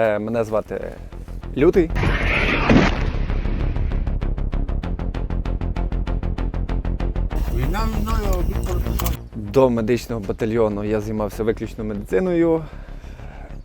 Е, Мене звати Лютий. До медичного батальйону я займався виключно медициною,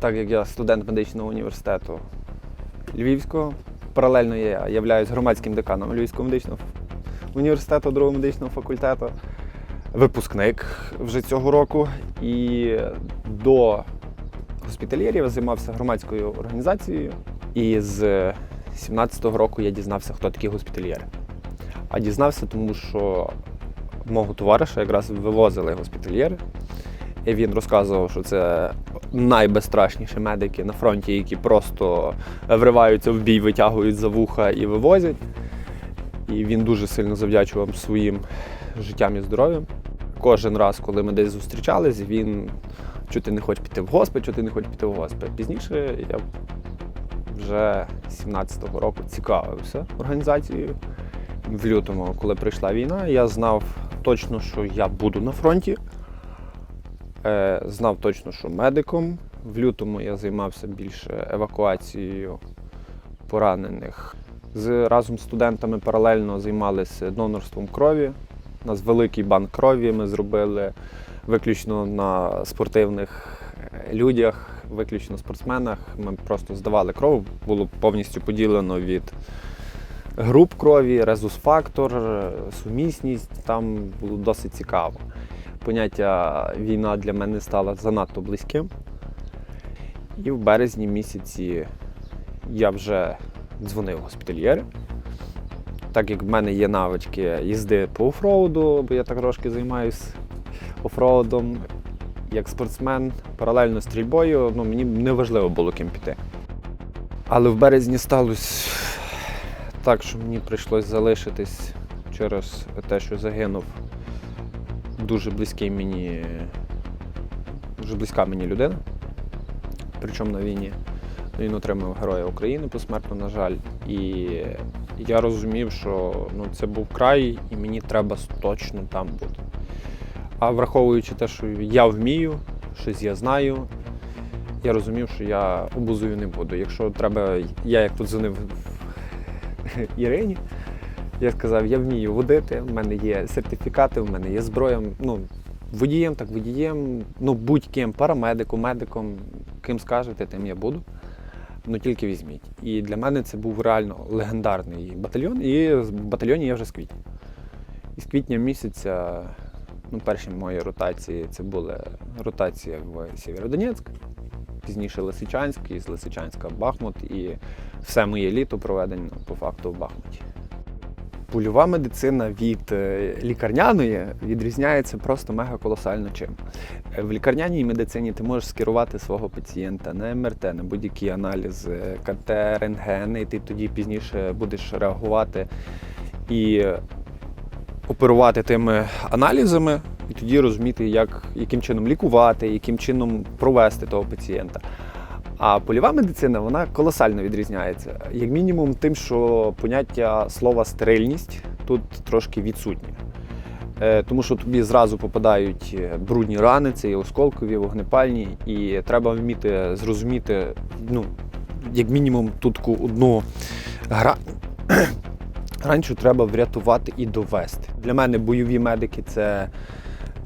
так як я студент медичного університету Львівського. Паралельно я являюсь громадським деканом Львівського медичного університету, другого медичного факультету, випускник вже цього року. І до госпітальєрів займався громадською організацією. І з 17-го року я дізнався, хто такі госпітальєри. А дізнався, тому що мого товариша якраз вивозили госпітальєри. І він розказував, що це найбезстрашніші медики на фронті, які просто вриваються в бій, витягують за вуха і вивозять. І він дуже сильно завдячував своїм життям і здоров'ям. Кожен раз, коли ми десь зустрічались, він що ти не хочеш піти в госпіталь, що ти не хочеш піти в госпіталь. Пізніше я вже 17-го року цікавився організацією. В лютому, коли прийшла війна, я знав точно, що я буду на фронті. Е, знав точно, що медиком. В лютому я займався більше евакуацією поранених. Разом з студентами паралельно займалися донорством крові. У нас великий банк крові ми зробили виключно на спортивних е, людях, виключно спортсменах. Ми просто здавали кров, було повністю поділено від груп крові, резус-фактор, е, сумісність. Там було досить цікаво. Поняття війна для мене стало занадто близьким. І в березні місяці я вже дзвонив госпітальєри. Так як в мене є навички їзди по офроуду, бо я так трошки займаюся офроудом як спортсмен, паралельно стрільбою, ну, мені не важливо було ким піти. Але в березні сталося так, що мені прийшлось залишитись через те, що загинув дуже близький мені, дуже близька мені людина. Причому на війні. Він отримав Героя України посмертно, на жаль. І я розумів, що ну, це був край, і мені треба точно там бути. А враховуючи те, що я вмію, щось я знаю, я розумів, що я обузою не буду. Якщо треба, я як тут дзвонив Ірині, я сказав, я вмію водити, в мене є сертифікати, в мене є зброя. Ну, водієм, так водієм, ну будь-ким, парамедиком, медиком, ким скажете, тим я буду. Ну тільки візьміть. І для мене це був реально легендарний батальйон. І в батальйоні я вже з квітня. І з квітня місяця, ну, перші мої ротації це була ротація в Сєвєродонецьк, пізніше Лисичанськ, і з Лисичанська в Бахмут. І все моє літо проведено по факту в Бахмуті. Польова медицина від е, лікарняної відрізняється просто мега колосально чим. Е, В лікарняній медицині ти можеш скерувати свого пацієнта на МРТ, на будь-які аналізи, КТ, рентген, і ти тоді пізніше будеш реагувати і оперувати тими аналізами, і тоді розуміти, як, яким чином лікувати, яким чином провести того пацієнта. А польова медицина вона колосально відрізняється. Як мінімум, тим, що поняття слова стерильність тут трошки відсутнє. Е, Тому що тобі зразу попадають е, брудні рани, це і осколкові, вогнепальні, і треба вміти зрозуміти, ну, як мінімум, тут одну гра... гранчу треба врятувати і довести. Для мене бойові медики це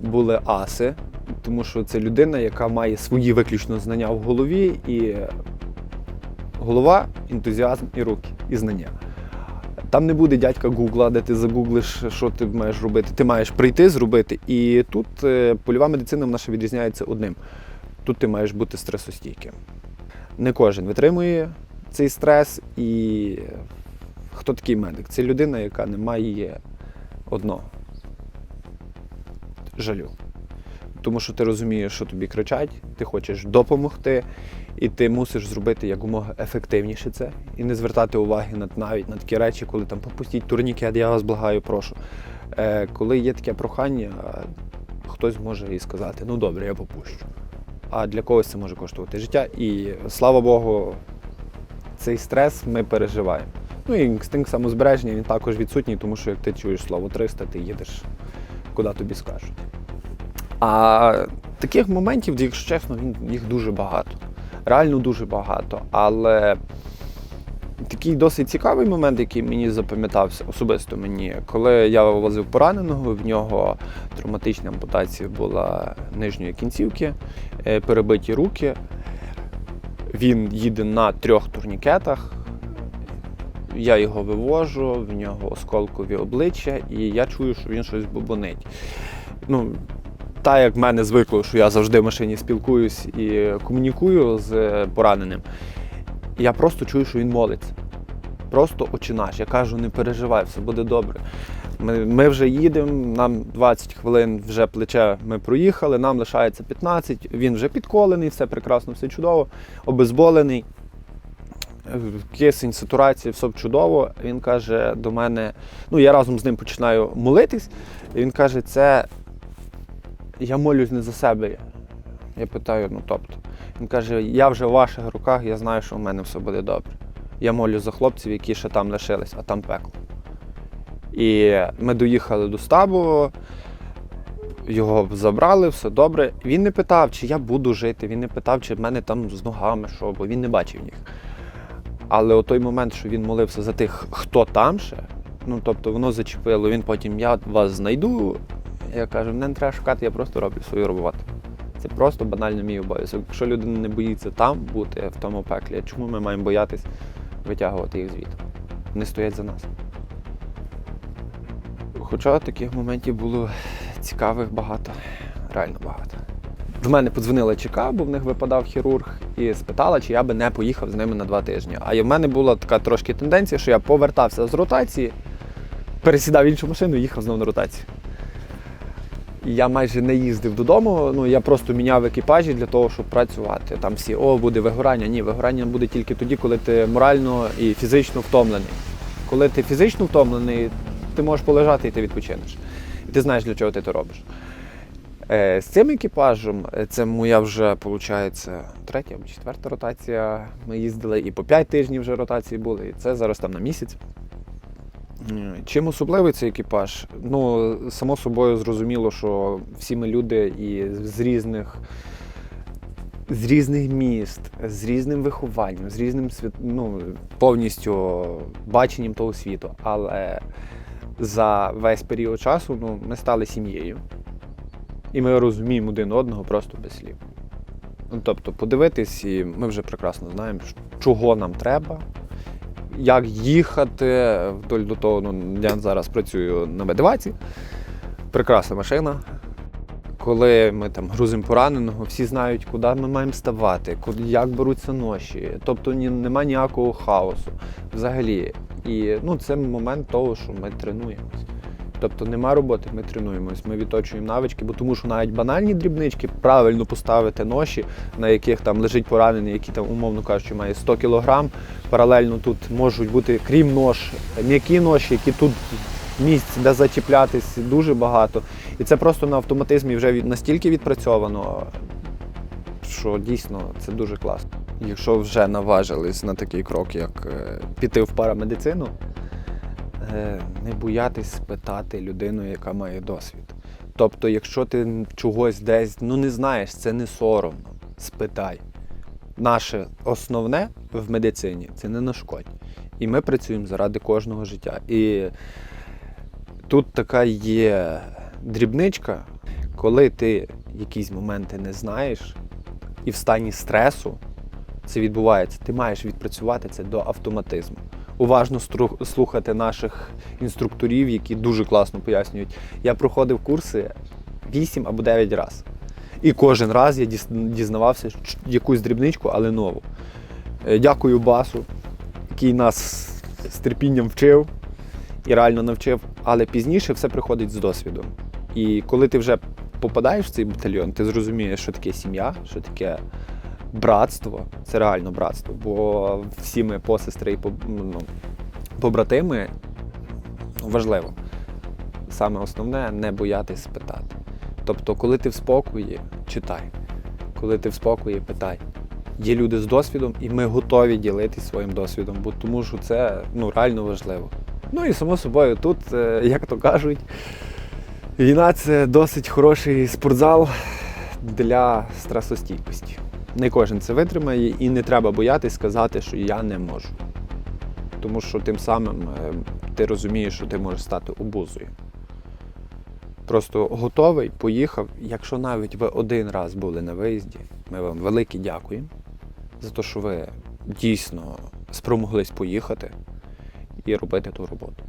були аси, тому що це людина, яка має свої виключно знання в голові, і голова, ентузіазм і руки, і знання. Там не буде дядька Гугла, де ти загуглиш, що ти маєш робити. Ти маєш прийти, зробити. І тут е, польова медицина наша відрізняється одним. Тут ти маєш бути стресостійким. Не кожен витримує цей стрес, і хто такий медик? Це людина, яка не має одного жалю. Тому що ти розумієш, що тобі кричать, ти хочеш допомогти, і ти мусиш зробити якомога ефективніше це і не звертати уваги на, навіть на такі речі, коли там попустіть турнікет, я вас благаю, прошу. Е, коли є таке прохання, хтось може і сказати, ну добре, я попущу. А для когось це може коштувати життя. І слава Богу, цей стрес ми переживаємо. Ну і інстинкт самозбереження він також відсутній, тому що як ти чуєш слово 300, ти їдеш куди тобі скажуть. А таких моментів, якщо чесно, їх дуже багато. Реально дуже багато. Але такий досить цікавий момент, який мені запам'ятався, особисто мені, коли я возив пораненого, в нього травматична ампутація була нижньої кінцівки, е, перебиті руки. Він їде на трьох турнікетах. Я його вивожу, в нього осколкові обличчя, і я чую, що він щось бубонить. Ну, так як в мене звикло, що я завжди в машині спілкуюсь і комунікую з пораненим, я просто чую, що він молиться. Просто очі наш. Я кажу, не переживай, все буде добре. Ми, ми вже їдемо, нам 20 хвилин вже плече ми проїхали, нам лишається 15, він вже підколений, все прекрасно, все чудово, обезболений. Кисень, сатурація, все чудово. Він каже до мене, ну я разом з ним починаю молитись, він каже, це я молюсь не за себе. Я питаю, ну тобто. Він каже, я вже в ваших руках, я знаю, що в мене все буде добре. Я молюсь за хлопців, які ще там лишились, а там пекло. І ми доїхали до стабу, його забрали, все добре. Він не питав, чи я буду жити, він не питав, чи в мене там з ногами що, бо він не бачив їх. Але у той момент, що він молився за тих, хто там ще, ну тобто воно зачепило, він потім я вас знайду. Я кажу, мене не треба шукати, я просто роблю свою роботу. Це просто банально мій обов'язок. Якщо людина не боїться там бути, в тому пеклі, чому ми маємо боятись витягувати їх звідти? Вони стоять за нас. Хоча таких моментів було цікавих багато, реально багато. В мене подзвонила ЧК, бо в них випадав хірург, і спитала, чи я би не поїхав з ними на два тижні. А в мене була така трошки тенденція, що я повертався з ротації, пересідав іншу машину і їхав знову на ротацію. І я майже не їздив додому, ну я просто міняв екіпажі для того, щоб працювати. Там всі, о, буде вигорання. Ні, вигорання буде тільки тоді, коли ти морально і фізично втомлений. Коли ти фізично втомлений, ти можеш полежати і ти відпочинеш. І ти знаєш, для чого ти це робиш. Е, з цим екіпажем, е, це моя вже, виходить, третя або четверта ротація. Ми їздили і по 5 тижнів вже ротації були, і це зараз там на місяць. М, Чим особливий цей екіпаж? Ну, само собою зрозуміло, що всі ми люди і з різних, з різних міст, з різним вихованням, з різним світ, ну, повністю баченням того світу. Але за весь період часу ну, ми стали сім'єю. І ми розуміємо один одного просто без слів. Ну, тобто, подивитись, і ми вже прекрасно знаємо, чого нам треба, як їхати вдоль до того. Ну, я зараз працюю на медиваці. Прекрасна машина. Коли ми там грузимо пораненого, всі знають, куди ми маємо ставати, як беруться ноші. Тобто ні, нема ніякого хаосу взагалі. І ну, це момент того, що ми тренуємось. Тобто нема роботи, ми тренуємось, ми відточуємо навички, бо тому що навіть банальні дрібнички, правильно поставити ноші, на яких там лежить поранений, який там, умовно кажучи, має 100 кг. Паралельно тут можуть бути, крім нож, м'які ноші, які тут місць, де зачіплятись, дуже багато. І це просто на автоматизмі вже настільки відпрацьовано, що дійсно це дуже класно. Якщо вже наважились на такий крок, як е, піти в парамедицину, не боятись спитати людину, яка має досвід. Тобто, якщо ти чогось десь ну не знаєш, це не соромно. Спитай. Наше основне в медицині це не нашкодь. І ми працюємо заради кожного життя. І тут така є дрібничка, коли ти якісь моменти не знаєш, і в стані стресу це відбувається, ти маєш відпрацювати це до автоматизму. Уважно слухати наших інструкторів, які дуже класно пояснюють. Я проходив курси 8 або 9 разів. І кожен раз я дізнавався якусь дрібничку, але нову. Е, Дякую Басу, який нас з терпінням вчив і реально навчив. Але пізніше все приходить з досвідом. І коли ти вже попадаєш в цей батальйон, ти зрозумієш, що таке сім'я, що таке братство. Це реально братство. Бо всі ми посестри і поб- ну, побратими ну, важливо. Саме основне не боятись спитати. Тобто, коли ти в спокої, читай. Коли ти в спокої, питай. Є люди з досвідом, і ми готові ділитися своїм досвідом, бо тому що це ну, реально важливо. Ну і само собою, тут, е, як то кажуть, війна це досить хороший спортзал для стресостійкості. Не кожен це витримає, і не треба боятись сказати, що я не можу. Тому що тим самим е, ти розумієш, що ти можеш стати обузою. Просто готовий, поїхав. Якщо навіть ви один раз були на виїзді, ми вам велике дякуємо за те, що ви дійсно спромоглись поїхати і робити ту роботу.